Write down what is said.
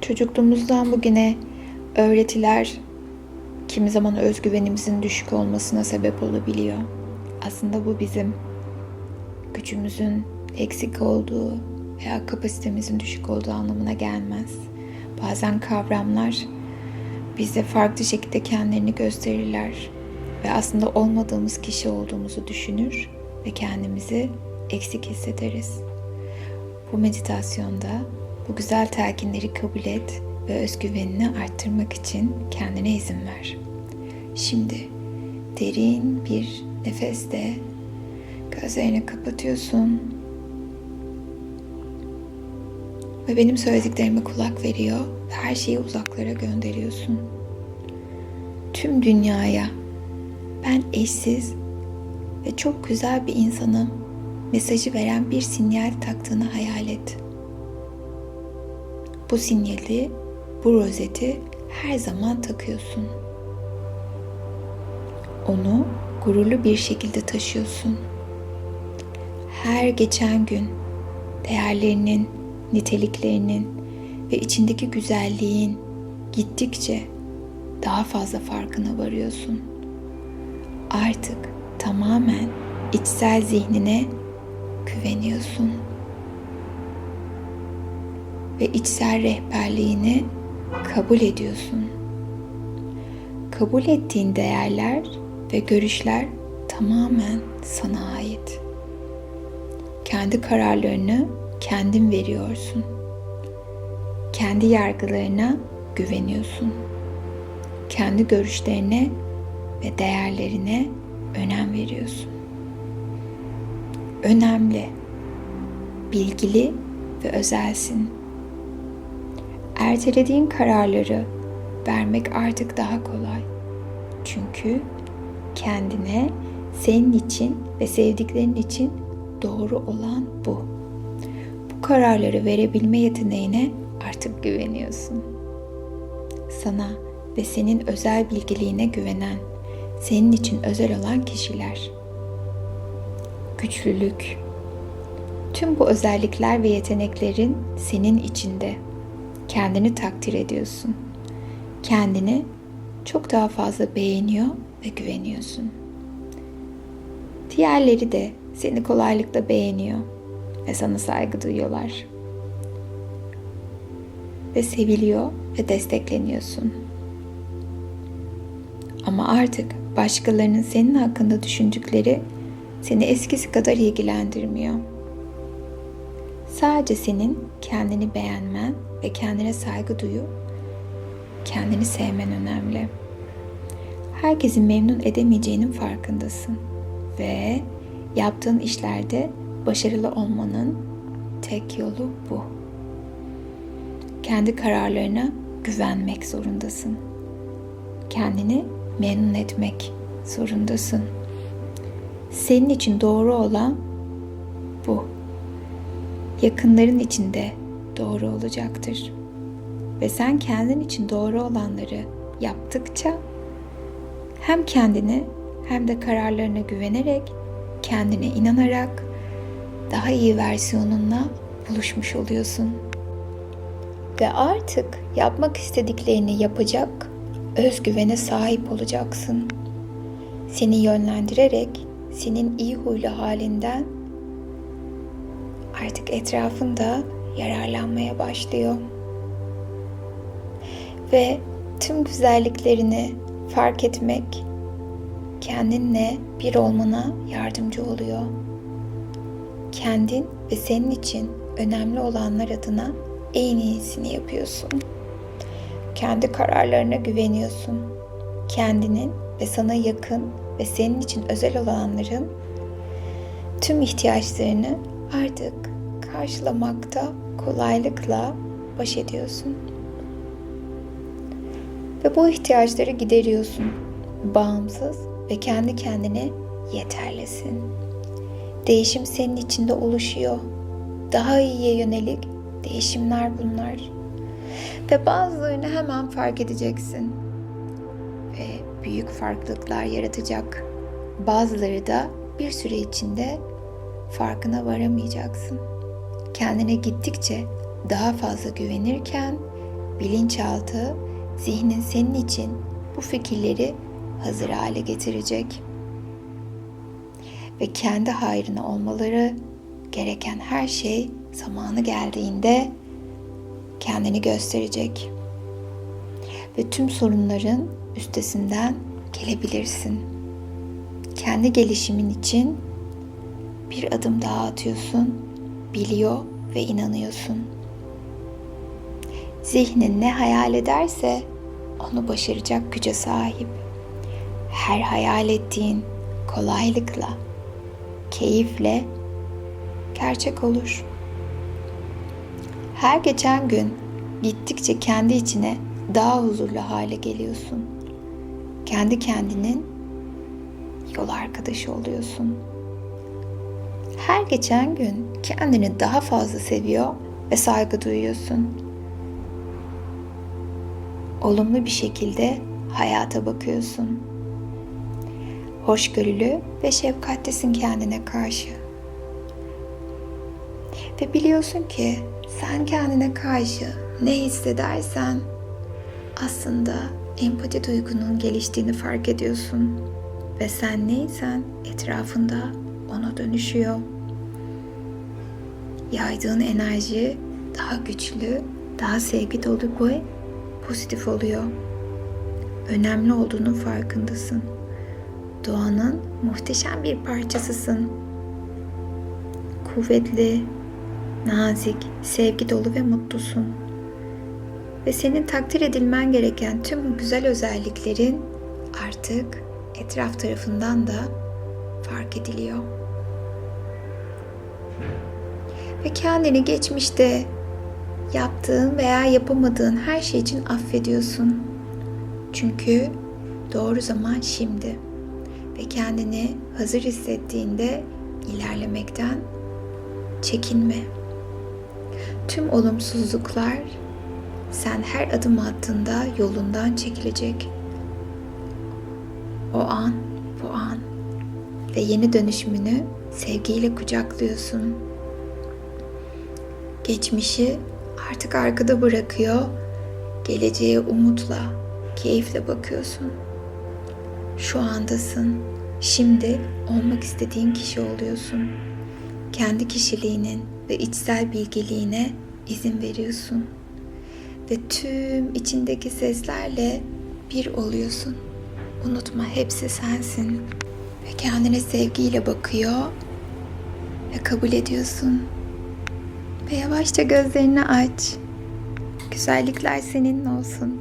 Çocukluğumuzdan bugüne öğretiler kimi zaman özgüvenimizin düşük olmasına sebep olabiliyor. Aslında bu bizim gücümüzün eksik olduğu veya kapasitemizin düşük olduğu anlamına gelmez. Bazen kavramlar bize farklı şekilde kendilerini gösterirler ve aslında olmadığımız kişi olduğumuzu düşünür ve kendimizi eksik hissederiz. Bu meditasyonda bu güzel telkinleri kabul et ve özgüvenini arttırmak için kendine izin ver. Şimdi derin bir nefeste gözlerini kapatıyorsun ve benim söylediklerime kulak veriyor ve her şeyi uzaklara gönderiyorsun. Tüm dünyaya ben eşsiz ve çok güzel bir insanım mesajı veren bir sinyal taktığını hayal et. Bu sinyali, bu rozeti her zaman takıyorsun. Onu gururlu bir şekilde taşıyorsun. Her geçen gün değerlerinin, niteliklerinin ve içindeki güzelliğin gittikçe daha fazla farkına varıyorsun. Artık tamamen içsel zihnine güveniyorsun. Ve içsel rehberliğini kabul ediyorsun. Kabul ettiğin değerler ve görüşler tamamen sana ait. Kendi kararlarını kendin veriyorsun. Kendi yargılarına güveniyorsun. Kendi görüşlerine ve değerlerine önem veriyorsun. Önemli, bilgili ve özelsin. Ertelediğin kararları vermek artık daha kolay. Çünkü kendine, senin için ve sevdiklerin için doğru olan bu. Bu kararları verebilme yeteneğine artık güveniyorsun. Sana ve senin özel bilgiliğine güvenen, senin için özel olan kişiler. Güçlülük. Tüm bu özellikler ve yeteneklerin senin içinde. Kendini takdir ediyorsun. Kendini çok daha fazla beğeniyor ve güveniyorsun. Diğerleri de seni kolaylıkla beğeniyor ve sana saygı duyuyorlar. Ve seviliyor ve destekleniyorsun. Ama artık başkalarının senin hakkında düşündükleri seni eskisi kadar ilgilendirmiyor. Sadece senin kendini beğenmen ve kendine saygı duyup kendini sevmen önemli. Herkesin memnun edemeyeceğinin farkındasın ve yaptığın işlerde başarılı olmanın tek yolu bu. Kendi kararlarına güvenmek zorundasın. Kendini memnun etmek zorundasın. Senin için doğru olan bu. Yakınların için de doğru olacaktır. Ve sen kendin için doğru olanları yaptıkça hem kendini hem de kararlarına güvenerek, kendine inanarak daha iyi versiyonunla buluşmuş oluyorsun. Ve artık yapmak istediklerini yapacak özgüvene sahip olacaksın. Seni yönlendirerek senin iyi huylu halinden artık etrafında yararlanmaya başlıyor. Ve tüm güzelliklerini fark etmek kendinle bir olmana yardımcı oluyor. Kendin ve senin için önemli olanlar adına en iyisini yapıyorsun. Kendi kararlarına güveniyorsun. Kendinin ve sana yakın ve senin için özel olanların tüm ihtiyaçlarını artık karşılamakta kolaylıkla baş ediyorsun. Ve bu ihtiyaçları gideriyorsun. Bağımsız ve kendi kendine yeterlisin. Değişim senin içinde oluşuyor. Daha iyiye yönelik değişimler bunlar. Ve bazılarını hemen fark edeceksin. Ve büyük farklılıklar yaratacak. Bazıları da bir süre içinde farkına varamayacaksın. Kendine gittikçe daha fazla güvenirken bilinçaltı, zihnin senin için bu fikirleri hazır hale getirecek. Ve kendi hayrına olmaları gereken her şey zamanı geldiğinde kendini gösterecek. Ve tüm sorunların üstesinden gelebilirsin. Kendi gelişimin için bir adım daha atıyorsun, biliyor ve inanıyorsun. Zihnin ne hayal ederse onu başaracak güce sahip. Her hayal ettiğin kolaylıkla, keyifle gerçek olur. Her geçen gün gittikçe kendi içine daha huzurlu hale geliyorsun. Kendi kendinin yol arkadaşı oluyorsun. Her geçen gün kendini daha fazla seviyor ve saygı duyuyorsun. Olumlu bir şekilde hayata bakıyorsun. Hoşgörülü ve şefkatlisin kendine karşı. Ve biliyorsun ki sen kendine karşı ne hissedersen aslında empati duygunun geliştiğini fark ediyorsun. Ve sen neysen etrafında ona dönüşüyor. Yaydığın enerji daha güçlü, daha sevgi dolu ve pozitif oluyor. Önemli olduğunun farkındasın. Doğanın muhteşem bir parçasısın. Kuvvetli, nazik, sevgi dolu ve mutlusun. Ve senin takdir edilmen gereken tüm bu güzel özelliklerin artık etraf tarafından da fark ediliyor. Ve kendini geçmişte yaptığın veya yapamadığın her şey için affediyorsun. Çünkü doğru zaman şimdi. Ve kendini hazır hissettiğinde ilerlemekten çekinme. Tüm olumsuzluklar sen her adım attığında yolundan çekilecek. O an, bu an ve yeni dönüşümünü sevgiyle kucaklıyorsun. Geçmişi artık arkada bırakıyor, geleceğe umutla, keyifle bakıyorsun. Şu andasın. Şimdi olmak istediğin kişi oluyorsun. Kendi kişiliğinin ve içsel bilgeliğine izin veriyorsun. Ve tüm içindeki seslerle bir oluyorsun. Unutma hepsi sensin. Ve kendine sevgiyle bakıyor ve kabul ediyorsun. Ve yavaşça gözlerini aç. Güzellikler senin olsun.